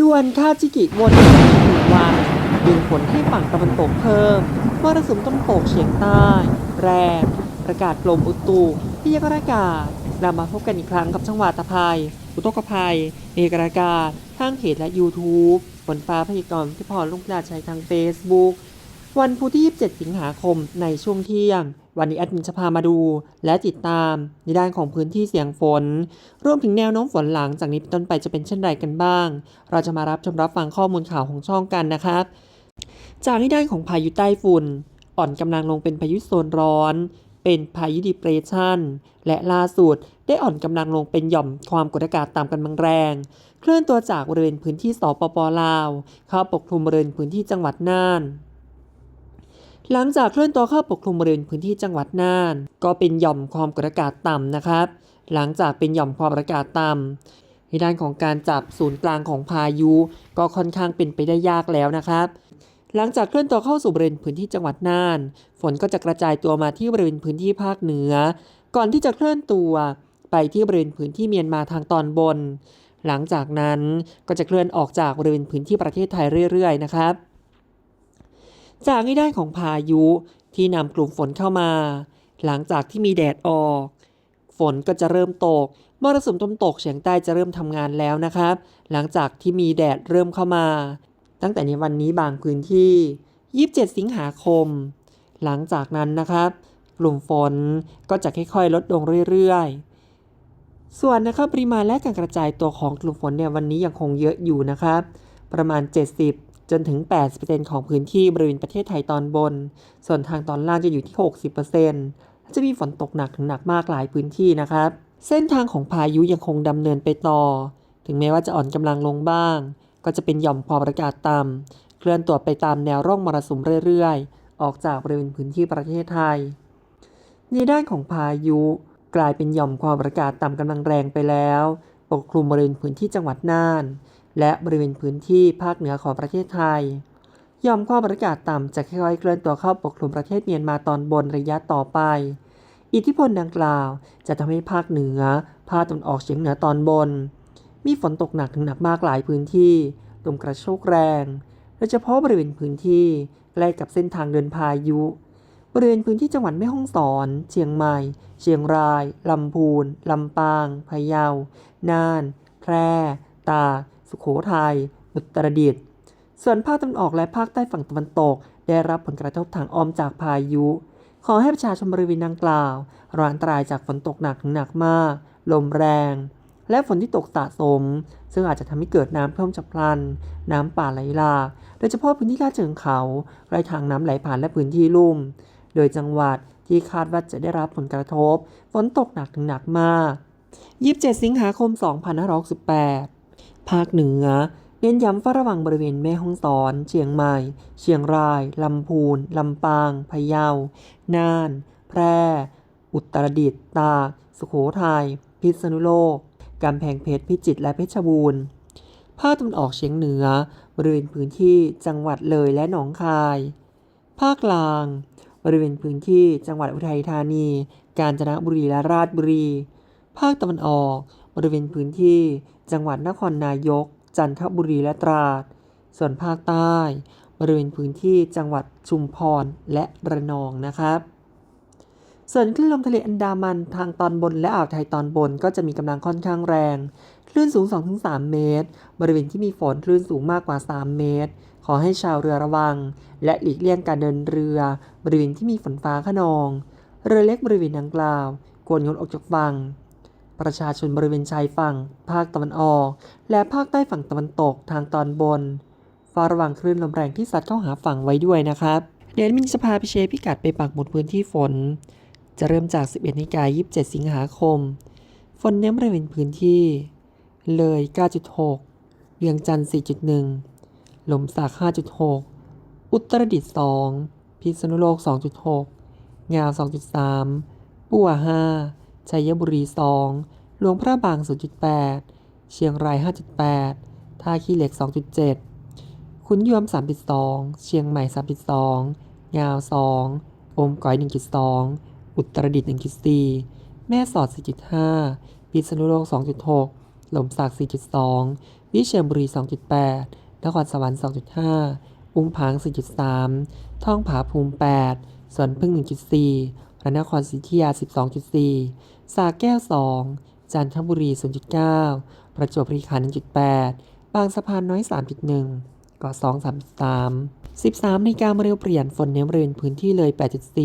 ด่วนคาจิกิวนหนึ่งวันดึงผลให้ฝั่งตะวันตกเพิ่มมรสุมตะวันตกเฉียงใต้ แรง ประกาศกลมอุตุที่ยังประกาศเรามาพบกันอีกครั้งกับช่องวาตภัย อุตกภัยเอกรากาศทางเพจและ YouTube ฝนฟ้าพยากรณ์ที่พอลุกลาชัยทาง Facebook วันพุธที่ 27 สิงหาคมในช่วงเที่ยง วันนี้แอดมินจะพามาดู และติดตามในด้านของพื้นที่เสี่ยงฝน รวมถึงแนวโน้มฝนหลังจากนี้เป็นต้นไปจะเป็นเช่นไรกันบ้าง เราจะมารับชมรับฟังข้อมูลข่าวของช่องกันนะครับ จากในด้านของพายุใต้ฝุ่น อ่อนกำลังลงเป็นพายุโซนร้อน เป็นพายุดิเปรชันและล่าสุดได้อ่อนกำลังลงเป็นหย่อมความกดอากาศต่ำกำลังแรง เคลื่อนตัวจากบริเวณพื้นที่สปปลาว เข้าปกคลุมบริเวณพื้นที่จังหวัดน่าน หลังจากเคลื่อนตัวเข้าปกคลุมบริเวณพื้นที่จังหวัดน่าน ก็เป็นหย่อมความกดอากาศต่ำนะครับ หลังจากเป็นหย่อมความกดอากาศต่ำในด้านของการจับศูนย์กลางของพายุ ก็ค่อนข้างเป็นไปได้ยากแล้วนะครับ หลังจากเคลื่อนตัวเข้าสู่บริเวณพื้นที่จังหวัดน่าน ฝนก็จะกระจายตัวมาที่บริเวณพื้นที่ภาคเหนือ ก่อนที่จะเคลื่อนตัวไปที่บริเวณพื้นที่เมียนมาทางตอนบน หลังจากนั้นก็จะเคลื่อนออกจากบริเวณพื้นที่ประเทศไทยเรื่อยๆนะครับ จากในด้านของพายุที่นำกลุ่มฝนเข้ามา หลังจากที่มีแดดออก ฝนก็จะเริ่มตกมรสุมตะวันตกเฉียงใต้จะเริ่มทำงานแล้วนะครับ หลังจากที่มีแดดเริ่มเข้ามา ตั้งแต่ในวันนี้บางพื้นที่ 27 สิงหาคม หลังจากนั้นนะครับ กลุ่มฝนก็จะค่อยๆ ลดลงเรื่อยๆ ส่วนนะครับปริมาณและการกระจายตัวของกลุ่มฝนเนี่ยวันนี้ยังคงเยอะอยู่นะครับ ประมาณ 70 จนถึง 80%ของพื้นที่บริเวณประเทศไทยตอนบน ส่วนทางตอนล่างจะอยู่ที่ 60%จะมีฝนตกหนักถึงหนักมากหลายพื้นที่นะครับ เส้นทางของพายุยังคงดำเนินไปต่อ ถึงแม้ว่าจะอ่อนกำลังลงบ้าง ก็จะเป็นหย่อมความกดอากาศต่ำเคลื่อนตัวไปตามแนวร่องมรสุมเรื่อยๆ ออกจากบริเวณพื้นที่ประเทศไทย ในด้านของพายุกลายเป็นหย่อมความกดอากาศต่ำกำลังแรงไปแล้ว ปกคลุมบริเวณพื้นที่จังหวัดน่าน และบริเวณพื้นที่ภาคเหนือของประเทศไทยยอมความกดอากาศต่ำจะค่อยๆเคลื่อนตัวเข้าปกคลุมประเทศเมียนมาตอนบนระยะต่อไป อิทธิพลดังกล่าว จะทำให้ภาคเหนือ ภาคตะวันออกเฉียงเหนือตอนบน มีฝนตกหนักถึงหนักมากหลายพื้นที่ลมกระโชกแรงโดยเฉพาะบริเวณพื้นที่ใกล้กับเส้นทางเดินพายุ บริเวณพื้นที่จังหวัดแม่ฮ่องสอน เชียงใหม่ เชียงราย ลำพูน ลำปาง พะเยา น่าน แพร่ ตาก สุโขทัยอุตรดิตถ์ส่วนภาคตะวันออกและภาคใต้ฝั่งตะวันตก ได้รับผลกระทบทางอ้อมจากพายุ ขอให้ประชาชนบริเวณดังกล่าวระวังอันตรายจากฝนตกหนักถึงหนักมาก ลมแรง และฝนที่ตกสะสม ซึ่งอาจจะทำให้เกิดน้ำท่วมฉับพลัน น้ำป่าไหลหลากโดยเฉพาะพื้นที่ลาดเชิงเขาไรทางน้ำไหลผ่านและพื้นที่ลุ่ม โดยจังหวัดที่คาดว่าจะได้รับผลกระทบ ฝนตกหนักถึงหนักมาก 27 สิงหาคม 2568 ภาคเหนือ เน้นย้ำเฝ้าระวังบริเวณแม่ฮ่องสอน เชียงใหม่ เชียงราย ลำพูน ลำปาง พะเยา น่าน แพร่ อุตรดิตถ์ ตาก สุโขทัย พิษณุโลก กำแพงเพชร พิจิตร และเพชรบูรณ์ ภาคตะวันออกเฉียงเหนือ บริเวณพื้นที่จังหวัดเลยและหนองคาย ภาคกลาง บริเวณพื้นที่จังหวัดอุทัยธานี กาญจนบุรีและราชบุรี ภาคตะวันออก บริเวณพื้นที่จังหวัดนครนายก จันทบุรีและตราด ส่วนภาคใต้ บริเวณพื้นที่จังหวัดชุมพรและระนองนะครับส่วนคลื่นลมทะเลอันดามันทางตอนบนและอ่าวไทยตอนบนก็จะมีกำลังค่อนข้างแรง คลื่นสูง 2-3 เมตร บริเวณที่มีฝนคลื่นสูงมากกว่า 3 เมตร ขอให้ชาวเรือระวัง และหลีกเลี่ยงการเดินเรือ บริเวณที่มีฝนฟ้าขนอง เรือเล็กบริเวณดังกล่าว ควรงดออกจากฝั่ง ประชาชนบริเวณชายฝั่ง ภาคตะวันออก และภาคใต้ฝั่งตะวันตกทางตอนบนฝ้าระวังคลื่นลมแรงที่ซัดเข้าหาฝั่งไว้ด้วยนะครับเดี๋ยวมินจะพาไปเชฟพิกัดไปปักหมุดพื้นที่ฝน จะเริ่มจาก 11นิกา27 สิงหาคม ฝนเน้นบริเวณพื้นที่ เลย 9.6 เวียงจันทร์ 4.1 ลมสัก 5.6 อุตรดิตถ์ 2 พิษณุโลก 2.6 งาว 2.3 ปัว 5 ชัยบุรี 2 หลวงพระบาง 0.8 เชียงราย 5.8 ท่าขี้เหล็ก 2.7 ขุนยวม 3.2 เชียงใหม่ 3.2 งาว 2 อมก๋อย 1.2 อุตรดิตถ์ 1.4 แม่สอด 4.5 พิษณุโลก 2.6 หล่มสัก 4.2 วิเชียรบุรี 2.8 นครสวรรค์ 2.5 อุ้มผาง 4.3 ท่องผาภูมิ 8 สวนพึ่ง 1.4 พระนครศรีอยุธยา 12.4 สาแก้ว 2 จันทบุรี 0.9 ประจวบคีรีขันธ์1.8 บางสะพานน้อย 3.1กาะ2 3.3 13ในกามาเร็วเปลี่ยนฝนเน้นบริเวณพื้นที่เลย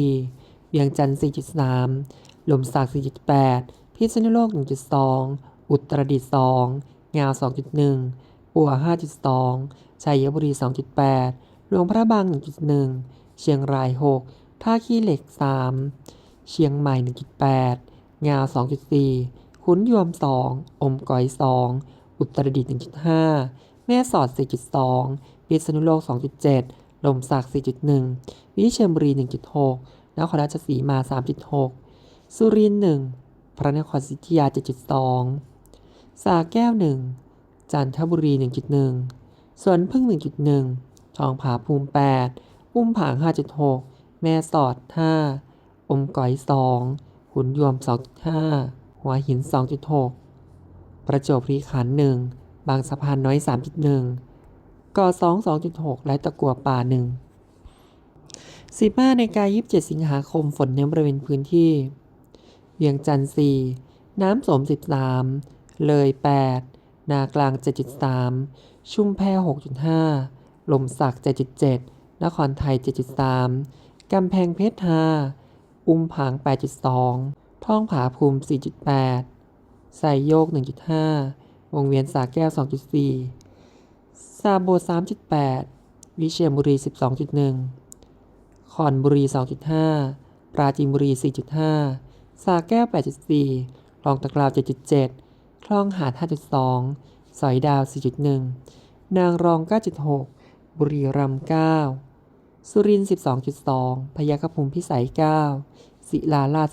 8.4 เวียงจันทร์ 4.3 ลมสัก4.8 พิษณุโลก 1.2 อุตรดิตถ์ 2 งาว 2.1 ปัว 5.2 ชัยบุรี 2.8 หลวงพระบาง 1.1 เชียงราย 6 ท่าขี้เหล็ก 3 เชียงใหม่ 1.8 งา 2.4ขุนยวม 2 อมก๋อย 2 อุตรดิตถ์1.5 แม่สอด 4.2 พิษณุโลก 2.7 ลมสักดิ์ 4.1 วิเชียรบุรี 1.6 นครราชสีมา 3.6 สุรินทร์ 1 พระนครศรีอยุธยา 7.2 สาแก้ว 1 จันทบุรี 1.1 สวนพึ่ง 1.1 ทองผาภูมิ 8 อุ้มผาง 5.6 แม่สอด 5 อมก๋อย 2 หุนยวม 2.5 หัวหิน 2.6 ประจวบรีขันธ์1 บางสะพานน้อย 3.1ก่อ2 2.6 และตะกัวป่า 1 15ในกาย27 สิงหาคมฝนเน้นบริเวณพื้นที่ เวียงจันทร์ 4 น้ำสม 13 เลย 8 นากลาง 7.3 ชุ่มแพ6.5 ลมสัก 7.7นครไทย 7.3 กำแพงเพชร5อุ้มผาง 8.2 ท่องผาภูมิ 4.8 ใส่โยก 1.5 วงเวียนสาแก้ว 2.4 ซาโบ 3.8 วิเชียรบุรี 12.1คอนบุรี 2.5 ปราจีนบุรี 4.5 สาแก้ว 8.4คลองตะกราว 7.7 คลองหาด 5.2 สอยดาว 4.1 นางรอง 9.6 บุรีรัมย์ 9 สุรินทร์12.2 พยัคฆภูมิพิสัย 9 ศิลาลาช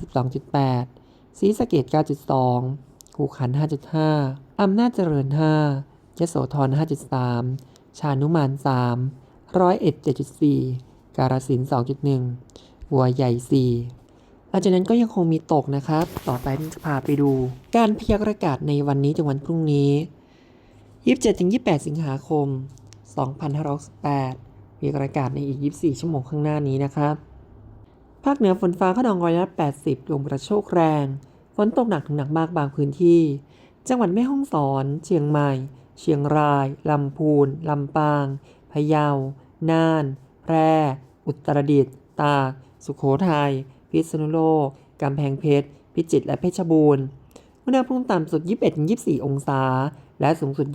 12.8ศรีสะเกษ9.2ขู่ขันธ์5.5 อำนาจเจริญ 5ยโสธร 5.3 ชานุมาน 3 ร้อยเอ็ด7.4 การสินธุ์2.1 หัวใหญ่ 4 หลังจากนั้นก็ยังคงมีตกนะครับ ต่อไปผมจะพาไปดู การพยากรณ์อากาศในวันนี้ถึงวันพรุ่งนี้ 27-28 สิงหาคม 2568 พยากรณ์อากาศในอีก 24 ชั่วโมงข้างหน้านี้นะครับ ภาคเหนือฝนฟ้าขนองร้อยละ80 ลมกระโชกแรง ฝนตกหนักถึงหนักมากบางพื้นที่ จังหวัดแม่ฮ่องสอน เชียงใหม่ เชียงราย ลำพูน ลำปาง พะเยา น่าน แพร่ อุตรดิตถ์ ตาก สุโขทัย พิษณุโลก กำแพงเพชร พิจิตร และเพชรบูรณ์ อุณหภูมิต่ำสุด 21-24 องศา และสูงสุด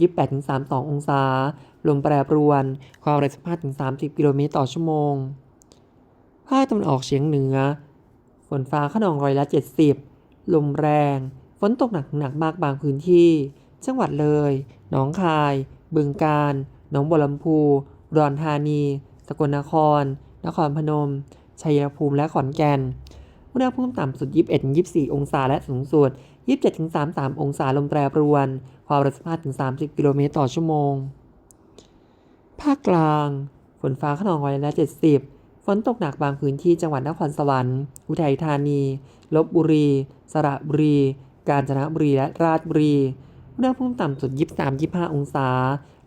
28-32 องศา ลมแปรปรวน ความเร็ว 15-30 กิโลเมตรต่อชั่วโมง ภาคตะวันออกเฉียงเหนือ ฝนฟ้าขนองร้อยละ 70 ลมแรง ฝนตกหนักหนักมากบางพื้นที่ จังหวัดเลย หนองคาย บึงกาฬ หนองบัวลำพูอุดรธานี สกลนคร นครพนม ชัยภูมิและขอนแก่น อุณหภูมิต่ำสุด 21-24 องศาและสูงสุด 27-33 องศาลมแปรปรวน ความเร็ว 15-30 กิโลเมตรต่อชั่วโมง ภาคกลาง ฝนฟ้าขนองร้อยละ 70 ฝนตกหนักบางพื้นที่จังหวัดนครสวรรค์ อุทัยธานี ลบบุรี สระบุรี กาญจนบุรี และราชบุรี อุณหภูมิต่ำสุด 23-25 องศา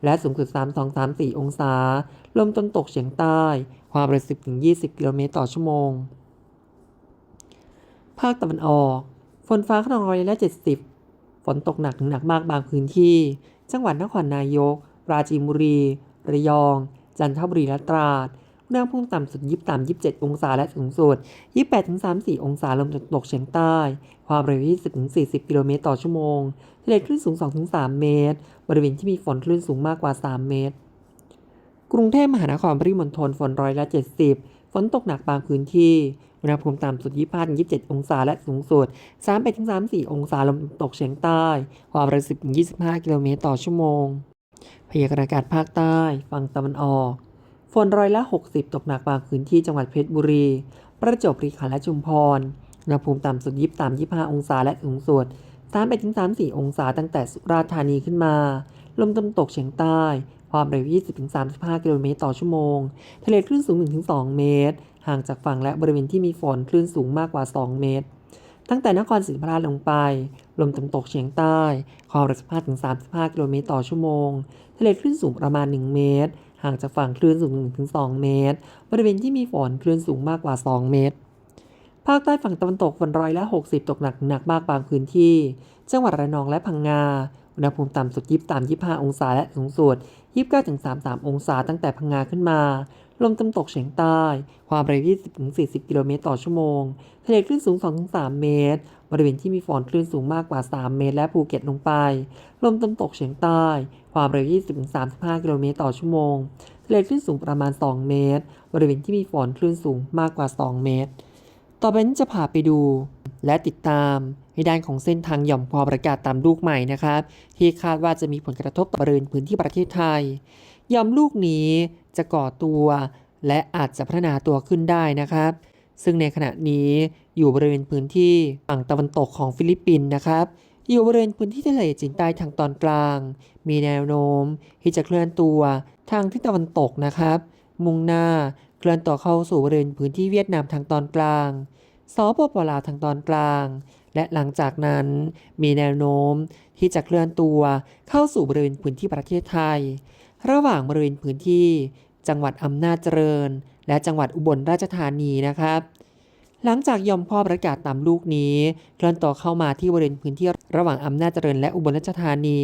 และสูงสุด 32-34 องศา ลมตะวันตกเฉียงใต้ ความเร็ว 10-20 กิโลเมตรต่อชั่วโมง ภาคตะวันออก ฝนฟ้าขนองร้อยละ 70 ฝนตกหนักถึงหนักมากบางพื้นที่ จังหวัดนครนายก ปราจีนบุรี ระยอง จันทบุรีและตราดอุณหภูมิต่ำสุด 23-27 องศาและสูงสุด 28-34 องศาลมตะวันตกเฉียงใต้ ความเร็ว 20-40 กิโลเมตรต่อชั่วโมงทะเลคลื่นสูง 2-3 เมตร บริเวณที่มีฝนคลื่นสูงมากกว่า 3 เมตร กรุงเทพมหานครปริมณฑลฝนร้อยละ 70 ฝนตกหนักบางพื้นที่ อุณหภูมิต่ำสุด 25-27 องศาและสูงสุด31-34 องศาลมตกเฉียงใต้ ความเร็ว 10-25 กิโลเมตรต่อชั่วโมง พยากรณ์อากาศภาคใต้ฝั่งตะวันออก ฝนร้อยละ 60 ตกหนักบางพื้นที่จังหวัดเพชรบุรี ประจวบคีรีขันธ์และชุมพรอุณหภูมิต่ำสุด 23-25 องศาและสูงสุด31-34 องศาตั้งแต่สุราษฎร์ธานีขึ้นมา ลมตะวันตกเฉียงใต้ ความเร็ว 20-35 กิโลเมตรต่อชั่วโมง ทะเลคลื่นสูง 1-2 เมตร ห่างจากฝั่งและบริเวณที่มีฝนคลื่นสูงมากกว่า 2 เมตร ตั้งแต่นครศรีธรรมราชลงไป ลมตะวันตกเฉียงใต้ความเร็ว15ถึง35 กิโลเมตรต่อชั่วโมง ทะเลคลื่นสูงประมาณ 1 เมตร ห่างจากฝั่งคลื่นสูง1ถึง2เมตร บริเวณที่มีฝนคลื่นสูงมากกว่า 2 เมตร ภาคใต้ฝั่งตะวันตกฝนร้อยละ 60 ตกหนักหนักมากบางพื้นที่ จังหวัดระนองและพังงา อุณหภูมิต่ำสุด 23-25 องศาและสูงสุด 29-33 องศาตั้งแต่พังงาขึ้นมาลมตะวันตกเฉียงใต้ ความเร็ว 20-40 กิโลเมตรต่อชั่วโมง ทะเลคลื่นสูง 2-3 เมตร บริเวณที่มีฝนคลื่นสูงมากกว่า 3 เมตร และภูเก็ตลงไป ลมตะวันตกเฉียงใต้ ความเร็ว 20-35 กิโลเมตรต่อชั่วโมงทะเลคลื่นสูงประมาณ 2 เมตร บริเวณที่มีฝนคลื่นสูงมากกว่า 2 เมตร ต่อไปนี้จะพาไปดู และติดตามในด้านของเส้นทางหย่อมความกดอากาศต่ำลูกใหม่นะครับที่คาดว่าจะมีผลกระทบต่อบริเวณพื้นที่ประเทศไทยหย่อมลูกนี้จะก่อตัว และอาจจะพัฒนาตัวขึ้นได้นะครับ ซึ่งในขณะนี้อยู่บริเวณพื้นที่ฝั่งตะวันตกของฟิลิปปินส์นะครับ อยู่บริเวณพื้นที่ทะเลจีนใต้ทางตอนกลาง มีแนวโน้มที่จะเคลื่อนตัวทางทิศตะวันตกนะครับ มุ่งหน้าเคลื่อนตัวเข้าสู่บริเวณพื้นที่เวียดนามทางตอนกลางสปปลาวทางตอนกลาง และหลังจากนั้นมีแนวโน้มที่จะเคลื่อนตัวเข้าสู่บริเวณพื้นที่ประเทศไทย ระหว่างบริเวณพื้นที่จังหวัดอำนาจเจริญ และจังหวัดอุบลราชธานีนะครับหลังจากยอมความประกาศตามลูกนี้เคลื่อนตัวเข้ามาที่บริเวณพื้นที่ระหว่างอำนาจเจริญและอุบลราชธานี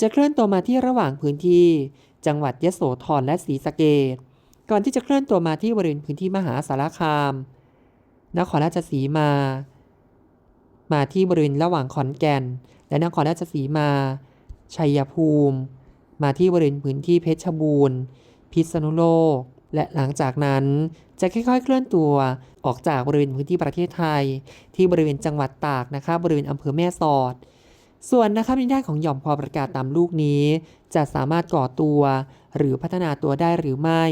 จะเคลื่อนตัวมาที่ระหว่างพื้นที่ จังหวัดยะโสธรและศรีสะเกษก่อนที่จะเคลื่อนตัวมาที่บริเวณพื้นที่มหาสารคาม นครราชสีมา มาที่บริเวณระหว่างขอนแก่น และนครราชสีมา ชัยภูมิ มาที่บริเวณพื้นที่เพชรบูรณ์ พิษณุโลก และหลังจากนั้นจะค่อยๆ เคลื่อนตัวออกจากบริเวณพื้นที่ประเทศไทย ที่บริเวณจังหวัดตากนะครับบริเวณอำเภอแม่สอด ส่วนนะครับในด้านของหย่อมความประกาศตามลูกนี้ จะสามารถก่อตัวหรือพัฒนาตัวได้หรือไม่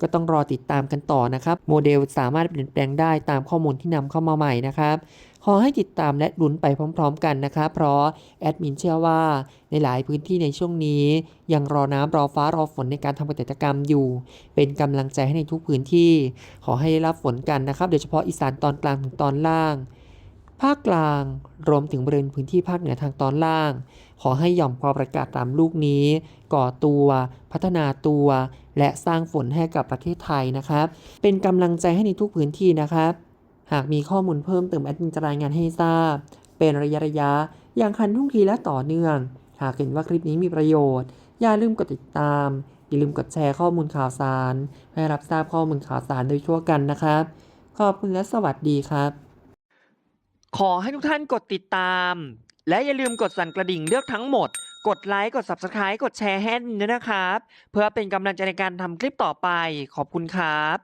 ก็ต้องรอติดตามกันต่อนะครับ โมเดลสามารถเปลี่ยนแปลงได้ตามข้อมูลที่นำเข้ามาใหม่นะครับ ขอให้ติดตามและลุ้นไปพร้อม ๆ กันนะครับเพราะแอดมินเชื่อว่าในหลายพื้นที่ในช่วงนี้ ยังรอน้ำรอฟ้ารอฝนในการทำเกษตรกรรมอยู่ เป็นกำลังใจให้ในทุกพื้นที่ ขอให้ได้รับฝนกันนะครับ โดยเฉพาะอีสานตอนกลางถึงตอนล่าง ภาคกลางรวมถึงบริเวณพื้นที่ภาคเหนือทางตอนล่าง ขอให้หย่อมความประกาศตามลูกนี้ ก่อตัวพัฒนาตัว และสร้างฝนให้กับประเทศไทยนะครับ เป็นกำลังใจให้ในทุกพื้นที่นะครับ หากมีข้อมูลเพิ่มเติมแอดมินจะรายงานให้ทราบ เป็นระยะระยะ อย่างคันทุ่งทีและต่อเนื่อง หากเห็นว่าคลิปนี้มีประโยชน์ อย่าลืมกดติดตาม อย่าลืมกดแชร์ข้อมูลข่าวสารให้รับทราบข้อมูลข่าวสารโดยทั่วกันนะครับ ขอบคุณและสวัสดีครับ ขอให้ทุกท่านกดติดตาม และอย่าลืมกดสั่นกระดิ่งเลือกทั้งหมด กดไลค์ กด Subscribe กดแชร์ให้ด้วยนะครับ เพื่อเป็นกำลังใจในการทำคลิปต่อไป ขอบคุณครับ